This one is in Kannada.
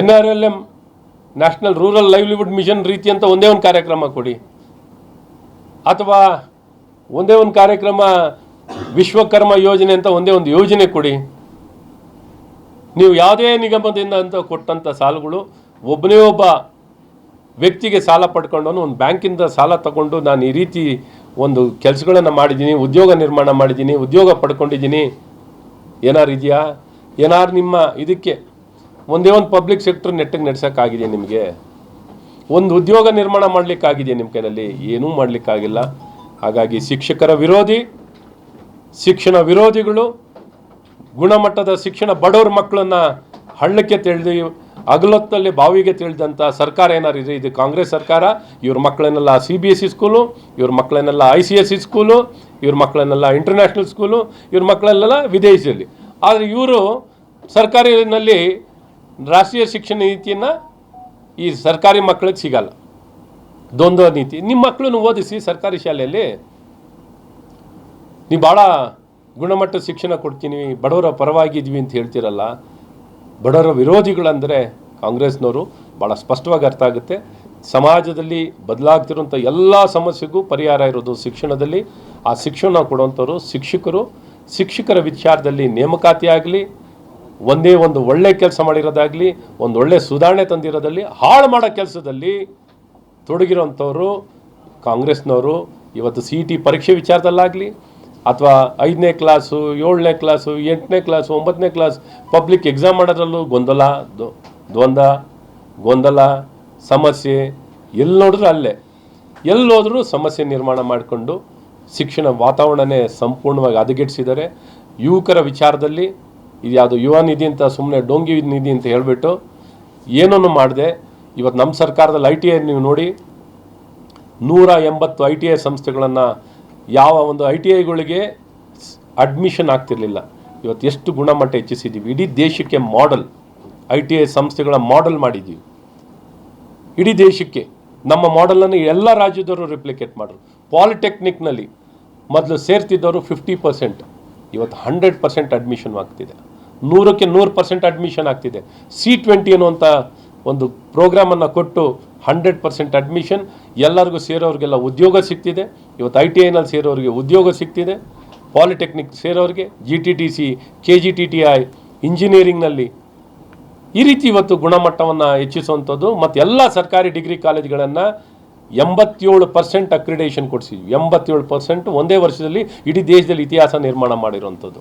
N R L M national rural livelihood mission ರೀತಿ ಅಂತ ಒಂದೇ ಒಂದು ಕಾರ್ಯಕ್ರಮ ಕೊಡಿ. ಅಥವಾ ಒಂದೇ ಒಂದು ಕಾರ್ಯಕ್ರಮ ವಿಶ್ವಕರ್ಮ ಯೋಜನೆ ಅಂತ ಒಂದೇ ಒಂದು ಯೋಜನೆ ಕೊಡಿ. ನೀವು ಯಾವುದೇ ನಿಗಮದಿಂದ ಅಂತ ಕೊಟ್ಟಂಥ ಸಾಲಗಳು ಒಬ್ಬನೇ ಒಬ್ಬ ವ್ಯಕ್ತಿಗೆ ಸಾಲ ಪಡ್ಕೊಂಡು ಒಂದು ಬ್ಯಾಂಕಿಂದ ಸಾಲ ತಗೊಂಡು ನಾನು ಈ ರೀತಿ ಒಂದು ಕೆಲಸಗಳನ್ನು ಮಾಡಿದ್ದೀನಿ, ಉದ್ಯೋಗ ನಿರ್ಮಾಣ ಮಾಡಿದ್ದೀನಿ, ಉದ್ಯೋಗ ಪಡ್ಕೊಂಡಿದ್ದೀನಿ. ಏನಾರು ಇದೆಯಾ? ಏನಾರು ನಿಮ್ಮ ಇದಕ್ಕೆ ಒಂದೇ ಒಂದು ಪಬ್ಲಿಕ್ ಸೆಕ್ಟರ್ ನೆಟ್ಟಿಗೆ ನಡೆಸೋಕ್ಕಾಗಿದೆ ನಿಮಗೆ? ಒಂದು ಉದ್ಯೋಗ ನಿರ್ಮಾಣ ಮಾಡಲಿಕ್ಕಾಗಿದೆ ನಿಮ್ಮ ಕೈಯಲ್ಲಿ? ಏನೂ ಮಾಡಲಿಕ್ಕಾಗಿಲ್ಲ. ಹಾಗಾಗಿ ಶಿಕ್ಷಕರ ವಿರೋಧಿ, ಶಿಕ್ಷಣ ವಿರೋಧಿಗಳು, ಗುಣಮಟ್ಟದ ಶಿಕ್ಷಣ ಬಡವ್ರ ಮಕ್ಕಳನ್ನು ಹಳ್ಳಕ್ಕೆ ತಿಳಿದು, ಅಗಲೊತ್ತಲ್ಲಿ ಬಾವಿಗೆ ತಿಳಿದಂಥ ಸರ್ಕಾರ ಏನಾರು ಇದೆ? ಇದು ಕಾಂಗ್ರೆಸ್ ಸರ್ಕಾರ, ಇವ್ರ ಮಕ್ಕಳನ್ನೆಲ್ಲ C B S C school ಇವ್ರ ಮಕ್ಕಳನ್ನೆಲ್ಲ I C S C school ಇವ್ರ ಮಕ್ಕಳನ್ನೆಲ್ಲ ಇಂಟರ್ನ್ಯಾಷನಲ್ ಸ್ಕೂಲು ಇವ್ರ ಮಕ್ಕಳನ್ನೆಲ್ಲ ವಿದೇಶದಲ್ಲಿ. ಆದರೆ ಇವರು ಸರ್ಕಾರಿನಲ್ಲಿ ರಾಷ್ಟ್ರೀಯ ಶಿಕ್ಷಣ ನೀತಿಯನ್ನು ಈ ಸರ್ಕಾರಿ ಮಕ್ಕಳಿಗೆ ಸಿಗಲ್ಲ. ದ್ವಂದ್ವ ನೀತಿ. ನಿಮ್ಮ ಮಕ್ಕಳನ್ನು ಓದಿಸಿ ಸರ್ಕಾರಿ ಶಾಲೆಯಲ್ಲಿ ನೀವು ಭಾಳ ಗುಣಮಟ್ಟದ ಶಿಕ್ಷಣ ಕೊಡ್ತೀನಿ, ಬಡವರ ಪರವಾಗಿದ್ವಿ ಅಂತ ಹೇಳ್ತಿರಲ್ಲ, ಬಡವರ ವಿರೋಧಿಗಳಂದರೆ ಕಾಂಗ್ರೆಸ್ನವರು ಭಾಳ ಸ್ಪಷ್ಟವಾಗಿ ಅರ್ಥ ಆಗುತ್ತೆ. ಸಮಾಜದಲ್ಲಿ ಬದಲಾಗ್ತಿರುವಂಥ ಎಲ್ಲ ಸಮಸ್ಯೆಗೂ ಪರಿಹಾರ ಇರೋದು ಶಿಕ್ಷಣದಲ್ಲಿ. ಆ ಶಿಕ್ಷಣ ಕೊಡುವಂಥವ್ರು ಶಿಕ್ಷಕರು, ಶಿಕ್ಷಕರ ವಿಚಾರದಲ್ಲಿ ನೇಮಕಾತಿ ಆಗಲಿ ಒಂದೇ ಒಂದು ಒಳ್ಳೆ ಕೆಲಸ ಮಾಡಿರೋದಾಗಲಿ, ಒಂದು ಒಳ್ಳೆ ಸುಧಾರಣೆ ತಂದಿರೋದಲ್ಲಿ, ಹಾಳು ಮಾಡೋ ಕೆಲಸದಲ್ಲಿ ತೊಡಗಿರೋಂಥವ್ರು ಕಾಂಗ್ರೆಸ್ನವರು, ಇವತ್ತು ಸಿ ಟಿ ಪರೀಕ್ಷೆ ವಿಚಾರದಲ್ಲಾಗಲಿ, ಅಥವಾ ಐದನೇ ಕ್ಲಾಸು, ಏಳನೇ ಕ್ಲಾಸು, ಎಂಟನೇ ಕ್ಲಾಸು, ಒಂಬತ್ತನೇ ಕ್ಲಾಸ್, ಪಬ್ಲಿಕ್ ಎಕ್ಸಾಮ್ ಮಾಡೋದ್ರಲ್ಲೂ ಗೊಂದಲ, ದ್ವ- ದ್ವಂದ್ವ, ಗೊಂದಲ, ಸಮಸ್ಯೆ ಎಲ್ಲಿ ನೋಡಿದ್ರೂ ಅಲ್ಲೇ. ಎಲ್ಲೋದ್ರೂ ಸಮಸ್ಯೆ ನಿರ್ಮಾಣ ಮಾಡಿಕೊಂಡು ಶಿಕ್ಷಣ ವಾತಾವರಣನೇ ಸಂಪೂರ್ಣವಾಗಿ ಹದಗೆಡಿಸಿದ್ದಾರೆ ಯುವಕರ ವಿಚಾರದಲ್ಲಿ ಇದು ಯಾವುದು ಯುವ ನಿಧಿ ಅಂತ ಸುಮ್ಮನೆ ಡೋಂಗಿ ನಿಧಿ ಅಂತ ಹೇಳಿಬಿಟ್ಟು ಏನನ್ನು ಮಾಡಿದೆ? ಇವತ್ತು ನಮ್ಮ ಸರ್ಕಾರದಲ್ಲಿ ಐ ಟಿ ಐ ನೀವು ನೋಡಿ, ನೂರ ಎಂಬತ್ತು ಐ ಟಿ ಐ ಸಂಸ್ಥೆಗಳನ್ನು ಯಾವ ಒಂದು ಐ ಟಿ ಐಗಳಿಗೆ ಅಡ್ಮಿಷನ್ ಆಗ್ತಿರಲಿಲ್ಲ. ಇವತ್ತು ಎಷ್ಟು ಗುಣಮಟ್ಟ ಹೆಚ್ಚಿಸಿದ್ದೀವಿ ಇಡೀ ದೇಶಕ್ಕೆ ಮಾಡೆಲ್ ಐ ಟಿ ಐ ಸಂಸ್ಥೆಗಳ ಮಾಡೆಲ್ ಮಾಡಿದ್ದೀವಿ ಇಡೀ ದೇಶಕ್ಕೆ. ನಮ್ಮ ಮಾಡೆಲನ್ನು ಎಲ್ಲ ರಾಜ್ಯದವರು ರಿಪ್ಲಿಕೇಟ್ ಮಾಡಿದ್ರು ಪಾಲಿಟೆಕ್ನಿಕ್ನಲ್ಲಿ ಮೊದಲು ಸೇರ್ತಿದ್ದವರು ಫಿಫ್ಟಿ ಪರ್ಸೆಂಟ್ ಇವತ್ತು ಹಂಡ್ರೆಡ್ ಪರ್ಸೆಂಟ್ ಅಡ್ಮಿಷನ್ ಆಗ್ತಿದೆ. ನೂರಕ್ಕೆ ನೂರು ಪರ್ಸೆಂಟ್ ಅಡ್ಮಿಷನ್ ಆಗ್ತಿದೆ. ಸಿ ಟ್ವೆಂಟಿ ಅನ್ನುವಂಥ ಒಂದು ಪ್ರೋಗ್ರಾಮನ್ನು ಕೊಟ್ಟು ಹಂಡ್ರೆಡ್ ಪರ್ಸೆಂಟ್ ಅಡ್ಮಿಷನ್ ಎಲ್ಲರಿಗೂ ಸೇರೋರಿಗೆಲ್ಲ ಉದ್ಯೋಗ ಸಿಗ್ತಿದೆ. ಇವತ್ತು ಐ ಟಿ ಐನಲ್ಲಿ ಸೇರೋರಿಗೆ ಉದ್ಯೋಗ ಸಿಗ್ತಿದೆ. Polytechnic ಸೇರೋರಿಗೆ G T T C K G T T I ಇಂಜಿನಿಯರಿಂಗ್ನಲ್ಲಿ ಈ ರೀತಿ ಇವತ್ತು ಗುಣಮಟ್ಟವನ್ನು ಹೆಚ್ಚಿಸುವಂಥದ್ದು. ಮತ್ತು ಎಲ್ಲ ಸರ್ಕಾರಿ ಡಿಗ್ರಿ ಕಾಲೇಜ್ಗಳನ್ನು ಎಂಬತ್ತೇಳು ಪರ್ಸೆಂಟ್ ಅಕ್ರಿಡೇಷನ್ ಕೊಡಿಸಿದ್ವಿ. ಎಂಬತ್ತೇಳು ಪರ್ಸೆಂಟ್ ಒಂದೇ ವರ್ಷದಲ್ಲಿ ಇಡೀ ದೇಶದಲ್ಲಿ ಇತಿಹಾಸ ನಿರ್ಮಾಣ ಮಾಡಿರುವಂಥದ್ದು.